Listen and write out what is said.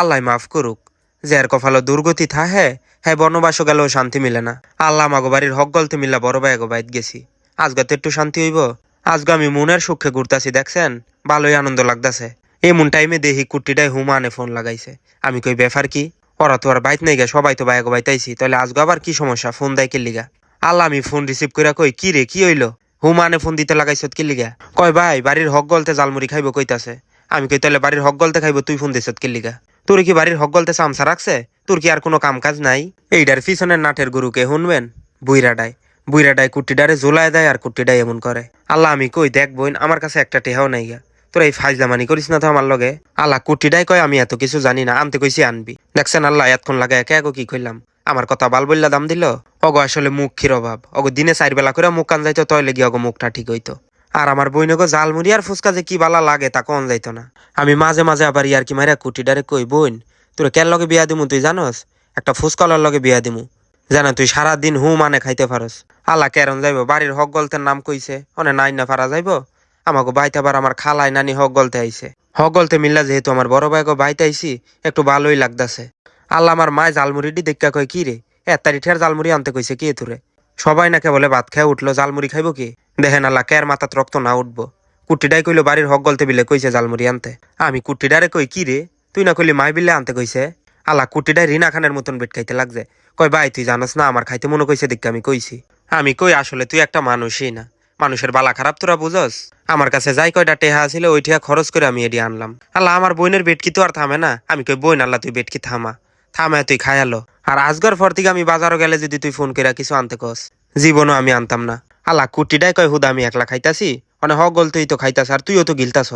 আল্লাহ মাফ করুক। যার কপালো দুর্গতি থা হ্যাঁ হ্যাঁ বনবাস গেলেও শান্তি মিলে না। আল্লাহ মাগো বাড়ির হক গলতে মিল্লা বড় ভাই গো বাইত গেছি। আজকে তো একটু শান্তি হইব। আজকে আমি মনের সুখে ঘুরতাছি, দেখছেন? ভালোই আনন্দ লাগতাছে। এমন টাইমে দেখি কুট্টিটাই হুমানে ফোন লাগাইছে। আমি কই, ব্যাপার কি? ওরা তো আর বাইত নাই গে, সবাই তো বাইক বাইতাইছি। তাহলে আজকে আবার কি সমস্যা? ফোন দেয় কি লিগা আল্লাহ আমি ফোন রিসিভ করে কই, কি রে, কি হইল? হুমানে ফোন দিতে লাগাইছত কি লিগা কয়, ভাই, বাড়ির হক গলতে জালমুড়ি খাইব কইতাছে। আমি কই, তাহলে বাড়ির হক গলতে খাইব, তুই ফোন দিছত কি লিগা তোর কি বাড়ির হক গলতে চামচা রাখছে? তোর কি আর কোনো কাম কাজ নাই? এইটার পিছনের নাটের গরুকে শুনবেন? বুইরাডায় বুইরাডায় কুট্টিডারে জোলায় দেয় আর কুট্টিডায় এমন করে। আল্লাহ আমি কই দেখ বোন, আমার কাছে একটা টেহাও নাই গা। তোরা এই ফাইজলামানি করিস না তো আমার লগে? আল্লাহ কুট্টিডাই কয়, আমি এত কিছু জানি না, আনতে কইছি আনবি। দেখছেন আল্লাহ, এতক্ষণ লাগে একে একে কি কইলাম? আমার কথা বাল বললা দাম দিল? অগো আসলে মুখ ক্ষীর অভাব। অগো দিনে চার বেলা করে মুখ কান যাইতো তয় লেগে অগো মুখটা ঠিক হইতো। আর আমার বইনগো জালমুড়ি আর ফুচকা যে কি বালা লাগে তা কন যাইতো না। আমি মাঝে মাঝে আবার ইয়ার কি মারিয়া কুটিডারে কই বোন তোর কেন লগে বিয়া দিমু তুই জানস? একটা ফুচকালার লগে বিয়া দিমু। জানা তুই সারা দিন হু মানে খাইতে পারস। আল্লাহ কেরন যাইব, বাড়ির হক গলতের নাম কইছে, অনে নাই না পারা যাইব? আমাকে বাইতে আবার আমার খালাই নানি হক গলতে আইছে। হক গলতে মিল্লা যেহেতু আমার বড় ভাইকে বাইতে আইছি, একটু ভালোই লাগতাছে। আল্লাহ আমার মায় জালমুড়িটি দেখা কয়, কি রে? এত তারিঠের জালমুড়ি আনতে কইছে কি তোরে? সবাই নাকি বলে, ভাত খেয়ে উঠল জালমুড়ি খাইব কি? দেখেন আল্লাহ কের মাথাত রক্ত না উঠবো। কুট্টিডাই কইলো, বাড়ির হক গলতে বিলে কইছে জালমুড়ি আনতে। আমি কুট্টিডারে কই, কি রে? তুই না কইলি মাই বিলে আনতে কইছে? আল্লাহ কুট্টিডাই রিনা খানের মতন বেট খাইতে লাগছে। কয়, ভাই, তুই জানোস না, আমার খাইতে মনে কইছে দেখতে আমি কইছি। আমি কই, আসলে তুই একটা মানুষই না। মানুষের বালা খারাপ তোরা বুঝস? আমার কাছে যাই কয়টা টেহা ওই টেহা খরচ করে আমি এটি আনলাম। আল্লাহ, আমার বোনের বেটকি তো আর থামে না? আমি কই, বোন, আল্লাহ, তুই বেটকি থামা? থামায় তুই খায়ালো আর আজগর পর থেকে আমি বাজারও গেলে যদি তুই ফোন করে কিছু আনতে কস, জীবনও আমি আনতাম না। আল্লাহ কুটিটাই কয়, হুদা, আমি একলা খাইতাছি? মানে হক গল তুই তো খাইতাস আর তুইও তো গিলতাস